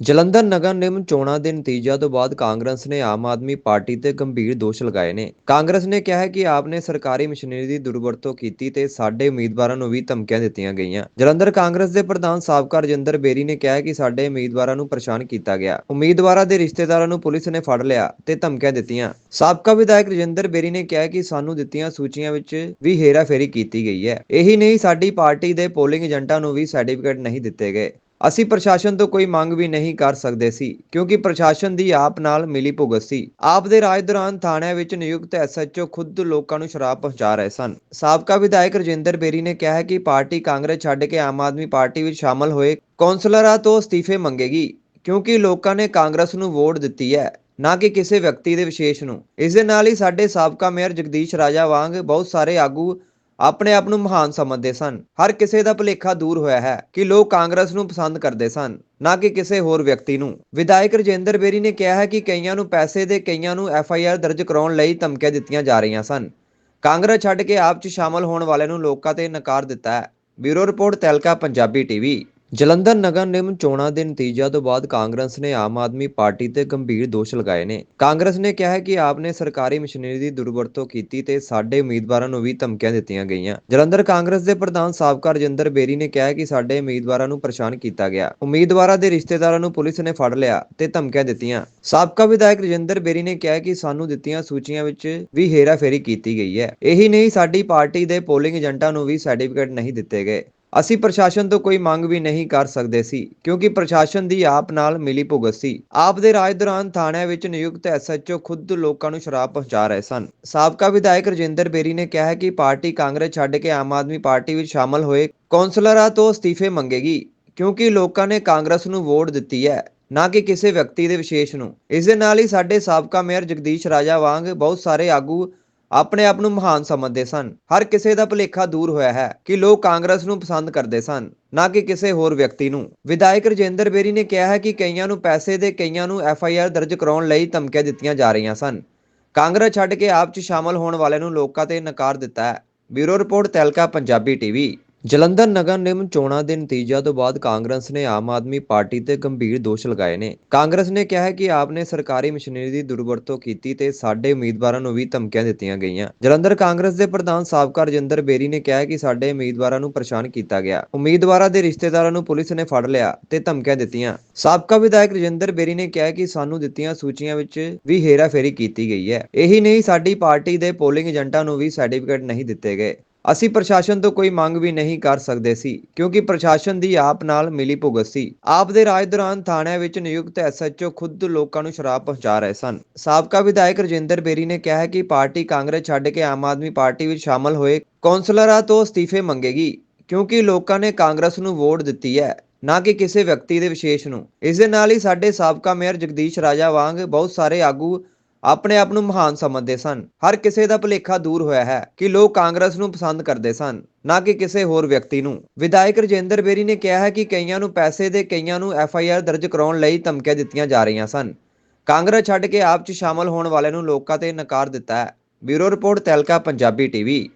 ਜਲੰਧਰ ਨਗਰ ਨਿਗਮ ਚੋਣਾਂ ਦੇ ਨਤੀਜਿਆਂ ਤੋਂ ਬਾਅਦ ਕਾਂਗਰਸ ਨੇ ਆਮ ਆਦਮੀ ਪਾਰਟੀ ਤੇ ਗੰਭੀਰ ਦੋਸ਼ ਲਗਾਏ ਨੇ। ਕਾਂਗਰਸ ਨੇ ਕਿਹਾ ਹੈ ਕਿ ਆਪ ਨੇ ਸਰਕਾਰੀ ਮਸ਼ੀਨਰੀ ਦੀ ਦੁਰਵਰਤੋਂ ਕੀਤੀ ਤੇ ਸਾਡੇ ਉਮੀਦਵਾਰਾਂ ਨੂੰ ਵੀ ਧਮਕੀਆਂ ਦਿੱਤੀਆਂ ਗਈਆਂ। ਜਲੰਧਰ ਕਾਂਗਰਸ ਦੇ ਪ੍ਰਧਾਨ ਸਾਬਕਾ ਰਜਿੰਦਰ ਬੇਰੀ ਨੇ ਕਿਹਾ ਕਿ ਸਾਡੇ ਉਮੀਦਵਾਰਾਂ ਨੂੰ ਪਰੇਸ਼ਾਨ ਕੀਤਾ ਗਿਆ। ਉਮੀਦਵਾਰਾਂ ਦੇ ਰਿਸ਼ਤੇਦਾਰਾਂ ਨੂੰ ਪੁਲਿਸ ਨੇ ਫੜ ਲਿਆ ਤੇ ਧਮਕੀਆਂ ਦਿੱਤੀਆਂ। ਸਾਬਕਾ ਵਿਧਾਇਕ ਰਜਿੰਦਰ ਬੇਰੀ ਨੇ ਕਿਹਾ ਕਿ ਸਾਨੂੰ ਦਿੱਤੀਆਂ ਸੂਚੀਆਂ ਵਿੱਚ ਵੀ ਹੇਰਾਫੇਰੀ ਕੀਤੀ ਗਈ ਹੈ। ਇਹੀ ਨਹੀਂ, ਸਾਡੀ ਪਾਰਟੀ ਦੇ ਪੋਲਿੰਗ ਏਜੰਟਾਂ ਨੂੰ ਵੀ ਸਰਟੀਫਿਕੇਟ ਨਹੀਂ ਦਿੱਤੇ ਗਏ। ਅਸੀਂ ਪ੍ਰਸ਼ਾਸਨ ਤੋਂ ਕੋਈ ਮੰਗ ਵੀ ਨਹੀਂ ਕਰ ਸਕਦੇ ਸੀ, ਕਿਉਂਕਿ ਪ੍ਰਸ਼ਾਸਨ ਦੀ ਆਪ ਨਾਲ ਮਿਲੀ ਭੁਗਤ ਸੀ। ਆਪ ਦੇ ਰਾਜ ਦੌਰਾਨ ਥਾਣਿਆਂ ਵਿੱਚ ਨਿਯੁਕਤ ਐਸਐਚਓ ਖੁਦ ਲੋਕਾਂ ਨੂੰ ਸ਼ਰਾਬ ਪਹੁੰਚਾ ਰਹੇ ਸਨ। ਸਾਬਕਾ ਵਿਧਾਇਕ ਰਜਿੰਦਰ ਬੇਰੀ ਨੇ ਕਿਹਾ ਹੈ ਕਿ ਪਾਰਟੀ ਕਾਂਗਰਸ ਛੱਡ ਕੇ ਆਮ ਆਦਮੀ ਪਾਰਟੀ ਵਿੱਚ ਸ਼ਾਮਲ ਹੋਏ ਕੌਂਸਲਰਾਂ ਤੋਂ ਅਸਤੀਫੇ ਮੰਗੇਗੀ, ਕਿਉਂਕਿ ਲੋਕਾਂ ਨੇ ਕਾਂਗਰਸ ਨੂੰ ਵੋਟ ਦਿੱਤੀ ਹੈ, ਨਾ ਕਿ ਕਿਸੇ ਵਿਅਕਤੀ ਦੇ ਵਿਸ਼ੇਸ਼ ਨੂੰ। ਇਸ ਦੇ ਨਾਲ ਹੀ ਸਾਡੇ ਸਾਬਕਾ ਮੇਅਰ ਜਗਦੀਸ਼ ਰਾਜਾ ਵਾਂਗ ਬਹੁਤ ਸਾਰੇ ਆਗੂ ਆਪਣੇ ਆਪ ਨੂੰ ਮਹਾਨ ਸਮਝਦੇ ਸਨ। ਹਰ ਕਿਸੇ ਦਾ ਭੁਲੇਖਾ ਦੂਰ ਹੋਇਆ ਹੈ ਕਿ ਲੋਕ ਕਾਂਗਰਸ ਨੂੰ ਪਸੰਦ ਕਰਦੇ ਸਨ, ਨਾ ਕਿ ਕਿਸੇ ਹੋਰ ਵਿਅਕਤੀ ਨੂੰ। ਵਿਧਾਇਕ ਰਜਿੰਦਰ ਬੇਰੀ ਨੇ ਕਿਹਾ ਹੈ ਕਿ ਕਈਆਂ ਨੂੰ ਪੈਸੇ ਦੇ, ਕਈਆਂ ਨੂੰ ਐਫ ਆਈ ਆਰ ਦਰਜ ਕਰਾਉਣ ਲਈ ਧਮਕੀਆਂ ਦਿੱਤੀਆਂ ਜਾ ਰਹੀਆਂ ਸਨ। ਕਾਂਗਰਸ ਛੱਡ ਕੇ ਆਪ 'ਚ ਸ਼ਾਮਲ ਹੋਣ ਵਾਲਿਆਂ ਨੂੰ ਲੋਕਾਂ ਤੇ ਨਕਾਰ ਦਿੱਤਾ ਹੈ। ਬਿਊਰੋ ਰਿਪੋਰਟ ਤੈਲਕਾ, ਪੰਜਾਬੀ ਟੀਵੀ। ਜਲੰਧਰ ਨਗਰ ਨਿਗਮ ਚੋਣਾਂ ਦੇ ਨਤੀਜਿਆਂ ਤੋਂ ਬਾਅਦ ਕਾਂਗਰਸ ਨੇ ਆਮ ਆਦਮੀ ਪਾਰਟੀ ਤੇ ਗੰਭੀਰ ਦੋਸ਼ ਲਗਾਏ ਨੇ। ਕਾਂਗਰਸ ਨੇ ਕਿਹਾ ਹੈ ਕਿ ਆਪ ਨੇ ਸਰਕਾਰੀ ਮਸ਼ੀਨਰੀ ਦੀ ਦੁਰਵਰਤੋਂ ਕੀਤੀ ਤੇ ਸਾਡੇ ਉਮੀਦਵਾਰਾਂ ਨੂੰ ਵੀ ਧਮਕੀਆਂ ਦਿੱਤੀਆਂ ਗਈਆਂ। ਜਲੰਧਰ ਕਾਂਗਰਸ ਦੇ ਪ੍ਰਧਾਨ ਸਾਬਕਾ ਰਜਿੰਦਰ ਬੇਰੀ ਨੇ ਕਿਹਾ ਕਿ ਸਾਡੇ ਉਮੀਦਵਾਰਾਂ ਨੂੰ ਪਰੇਸ਼ਾਨ ਕੀਤਾ ਗਿਆ। ਉਮੀਦਵਾਰਾਂ ਦੇ ਰਿਸ਼ਤੇਦਾਰਾਂ ਨੂੰ ਪੁਲਿਸ ਨੇ ਫੜ ਲਿਆ ਤੇ ਧਮਕੀਆਂ ਦਿੱਤੀਆਂ। ਸਾਬਕਾ ਵਿਧਾਇਕ ਰਜਿੰਦਰ ਬੇਰੀ ਨੇ ਕਿਹਾ ਕਿ ਸਾਨੂੰ ਦਿੱਤੀਆਂ ਸੂਚੀਆਂ ਵਿੱਚ ਵੀ ਹੇਰਾਫੇਰੀ ਕੀਤੀ ਗਈ ਹੈ। ਇਹੀ ਨਹੀਂ, ਸਾਡੀ ਪਾਰਟੀ ਦੇ ਪੋਲਿੰਗ ਏਜੰਟਾਂ ਨੂੰ ਵੀ ਸਰਟੀਫਿਕੇਟ ਨਹੀਂ ਦਿੱਤੇ ਗਏ। ਅਸੀਂ ਪ੍ਰਸ਼ਾਸਨ ਤੋਂ ਕੋਈ ਮੰਗ ਵੀ ਨਹੀਂ ਕਰ ਸਕਦੇ ਸੀ, ਕਿਉਂਕਿ ਪ੍ਰਸ਼ਾਸਨ ਦੀ ਆਪ ਨਾਲ ਮਿਲੀ ਭੁਗਤ ਸੀ। ਆਪ ਦੇ ਰਾਜ ਦੌਰਾਨ ਥਾਣਿਆਂ ਵਿੱਚ ਨਿਯੁਕਤ ਐਸਐਚਓ ਖੁਦ ਲੋਕਾਂ ਨੂੰ ਸ਼ਰਾਬ ਪਹੁੰਚਾ ਰਹੇ ਸਨ। ਸਾਬਕਾ ਵਿਧਾਇਕ ਰਜਿੰਦਰ ਬੇਰੀ ਨੇ ਕਿਹਾ ਹੈ ਕਿ ਪਾਰਟੀ ਕਾਂਗਰਸ ਛੱਡ ਕੇ ਆਮ ਆਦਮੀ ਪਾਰਟੀ ਵਿੱਚ ਸ਼ਾਮਲ ਹੋਏ ਕੌਂਸਲਰਾਂ ਤੋਂ ਅਸਤੀਫੇ ਮੰਗੇਗੀ, ਕਿਉਂਕਿ ਲੋਕਾਂ ਨੇ ਕਾਂਗਰਸ ਨੂੰ ਵੋਟ ਦਿੱਤੀ ਹੈ, ਨਾ ਕਿ ਕਿਸੇ ਵਿਅਕਤੀ ਦੇ ਵਿਸ਼ੇਸ਼ ਨੂੰ। ਇਸ ਦੇ ਨਾਲ ਹੀ ਸਾਡੇ ਸਾਬਕਾ ਮੇਅਰ ਜਗਦੀਸ਼ ਰਾਜਾ ਵਾਂਗ ਬਹੁਤ ਸਾਰੇ ਆਗੂ ਆਪਣੇ ਆਪ ਨੂੰ ਮਹਾਨ ਸਮਝਦੇ ਸਨ। ਹਰ ਕਿਸੇ ਦਾ ਭੁਲੇਖਾ ਦੂਰ ਹੋਇਆ ਹੈ ਕਿ ਲੋਕ ਕਾਂਗਰਸ ਨੂੰ ਪਸੰਦ ਕਰਦੇ ਸਨ, ਨਾ ਕਿ ਕਿਸੇ ਹੋਰ ਵਿਅਕਤੀ ਨੂੰ। ਵਿਧਾਇਕ ਰਜਿੰਦਰ ਬੇਰੀ ਨੇ ਕਿਹਾ ਹੈ ਕਿ ਕਈਆਂ ਨੂੰ ਪੈਸੇ ਦੇ, ਕਈਆਂ ਨੂੰ ਐਫ ਆਈ ਆਰ ਦਰਜ ਕਰਾਉਣ ਲਈ ਧਮਕੀਆਂ ਦਿੱਤੀਆਂ ਜਾ ਰਹੀਆਂ ਸਨ। ਕਾਂਗਰਸ ਛੱਡ ਕੇ ਆਪ 'ਚ ਸ਼ਾਮਲ ਹੋਣ ਵਾਲਿਆਂ ਨੂੰ ਲੋਕਾਂ ਤੇ ਨਕਾਰ ਦਿੱਤਾ ਹੈ। ਬਿਊਰੋ ਰਿਪੋਰਟ ਤੈਲਕਾ, ਪੰਜਾਬੀ ਟੀਵੀ। ਜਲੰਧਰ ਨਗਰ ਨਿਗਮ ਚੋਣਾਂ ਦੇ ਨਤੀਜਿਆਂ ਤੋਂ ਬਾਅਦ ਕਾਂਗਰਸ ਨੇ ਆਮ ਆਦਮੀ ਪਾਰਟੀ ਤੇ ਗੰਭੀਰ ਦੋਸ਼ ਲਗਾਏ ਨੇ। ਕਾਂਗਰਸ ਨੇ ਕਿਹਾ ਹੈ ਕਿ ਆਪ ਨੇ ਸਰਕਾਰੀ ਮਸ਼ੀਨਰੀ ਦੀ ਦੁਰਵਰਤੋਂ ਕੀਤੀ ਤੇ ਸਾਡੇ ਉਮੀਦਵਾਰਾਂ ਨੂੰ ਵੀ ਧਮਕੀਆਂ ਦਿੱਤੀਆਂ ਗਈਆਂ। ਜਲੰਧਰ ਕਾਂਗਰਸ ਦੇ ਪ੍ਰਧਾਨ ਸਾਬਕਾ ਰਜਿੰਦਰ ਬੇਰੀ ਨੇ ਕਿਹਾ ਕਿ ਸਾਡੇ ਉਮੀਦਵਾਰਾਂ ਨੂੰ ਪਰੇਸ਼ਾਨ ਕੀਤਾ ਗਿਆ। ਉਮੀਦਵਾਰਾਂ ਦੇ ਰਿਸ਼ਤੇਦਾਰਾਂ ਨੂੰ ਪੁਲਿਸ ਨੇ ਫੜ ਲਿਆ ਤੇ ਧਮਕੀਆਂ ਦਿੱਤੀਆਂ। ਸਾਬਕਾ ਵਿਧਾਇਕ ਰਜਿੰਦਰ ਬੇਰੀ ਨੇ ਕਿਹਾ ਕਿ ਸਾਨੂੰ ਦਿੱਤੀਆਂ ਸੂਚੀਆਂ ਵਿੱਚ ਵੀ ਹੇਰਾਫੇਰੀ ਕੀਤੀ ਗਈ ਹੈ। ਇਹੀ ਨਹੀਂ, ਸਾਡੀ ਪਾਰਟੀ ਦੇ ਪੋਲਿੰਗ ਏਜੰਟਾਂ ਨੂੰ ਵੀ ਸਰਟੀਫਿਕੇਟ ਨਹੀਂ ਦਿੱਤੇ ਗਏ। ਅਸੀਂ ਪ੍ਰਸ਼ਾਸਨ ਤੋਂ ਕੋਈ ਮੰਗ ਵੀ ਨਹੀਂ ਕਰ ਸਕਦੇ ਸੀ, ਕਿਉਂਕਿ ਪ੍ਰਸ਼ਾਸਨ ਦੀ ਆਪ ਨਾਲ ਮਿਲੀ ਭੁਗਤ ਸੀ। ਆਪ ਦੇ ਰਾਜ ਦੌਰਾਨ ਥਾਣਿਆਂ ਵਿੱਚ ਨਿਯੁਕਤ ਐਸਐਚਓ ਖੁਦ ਲੋਕਾਂ ਨੂੰ ਸ਼ਰਾਬ ਪਹੁੰਚਾ ਰਹੇ ਸਨ। ਸਾਬਕਾ ਵਿਧਾਇਕ ਰਜਿੰਦਰ ਬੇਰੀ ਨੇ ਕਿਹਾ ਹੈ ਕਿ ਪਾਰਟੀ ਕਾਂਗਰਸ ਛੱਡ ਕੇ ਆਮ ਆਦਮੀ ਪਾਰਟੀ ਵਿੱਚ ਸ਼ਾਮਲ ਹੋਏ ਕੌਂਸਲਰਾਂ ਤੋਂ ਅਸਤੀਫੇ ਮੰਗੇਗੀ, ਕਿਉਂਕਿ ਲੋਕਾਂ ਨੇ ਕਾਂਗਰਸ ਨੂੰ ਵੋਟ ਦਿੱਤੀ ਹੈ, ਨਾ ਕਿ ਕਿਸੇ ਵਿਅਕਤੀ ਦੇ ਵਿਸ਼ੇਸ਼ ਨੂੰ। ਇਸ ਦੇ ਨਾਲ ਹੀ ਸਾਡੇ ਸਾਬਕਾ ਮੇਅਰ ਜਗਦੀਸ਼ ਰਾਜਾ ਵਾਂਗ ਬਹੁਤ ਸਾਰੇ ਆਗੂ ਆਪਣੇ ਆਪ ਨੂੰ ਮਹਾਨ ਸਮਝਦੇ ਸਨ। ਹਰ ਕਿਸੇ ਦਾ ਭੁਲੇਖਾ ਦੂਰ ਹੋਇਆ ਹੈ ਕਿ ਲੋਕ ਕਾਂਗਰਸ ਨੂੰ ਪਸੰਦ ਕਰਦੇ ਸਨ, ਨਾ ਕਿ ਕਿਸੇ ਹੋਰ ਵਿਅਕਤੀ ਨੂੰ। ਵਿਧਾਇਕ ਰਜਿੰਦਰ ਬੇਰੀ ਨੇ ਕਿਹਾ ਹੈ ਕਿ ਕਈਆਂ ਨੂੰ ਪੈਸੇ ਦੇ, ਕਈਆਂ ਨੂੰ ਐਫ ਆਈ ਆਰ ਦਰਜ ਕਰਾਉਣ ਲਈ ਧਮਕੀਆਂ ਦਿੱਤੀਆਂ ਜਾ ਰਹੀਆਂ ਸਨ। ਕਾਂਗਰਸ ਛੱਡ ਕੇ ਆਪ 'ਚ ਸ਼ਾਮਲ ਹੋਣ ਵਾਲਿਆਂ ਨੂੰ ਲੋਕਾਂ ਤੇ ਨਕਾਰ ਦਿੱਤਾ ਹੈ। ਬਿਊਰੋ ਰਿਪੋਰਟ ਤੈਲਕਾ, ਪੰਜਾਬੀ ਟੀਵੀ।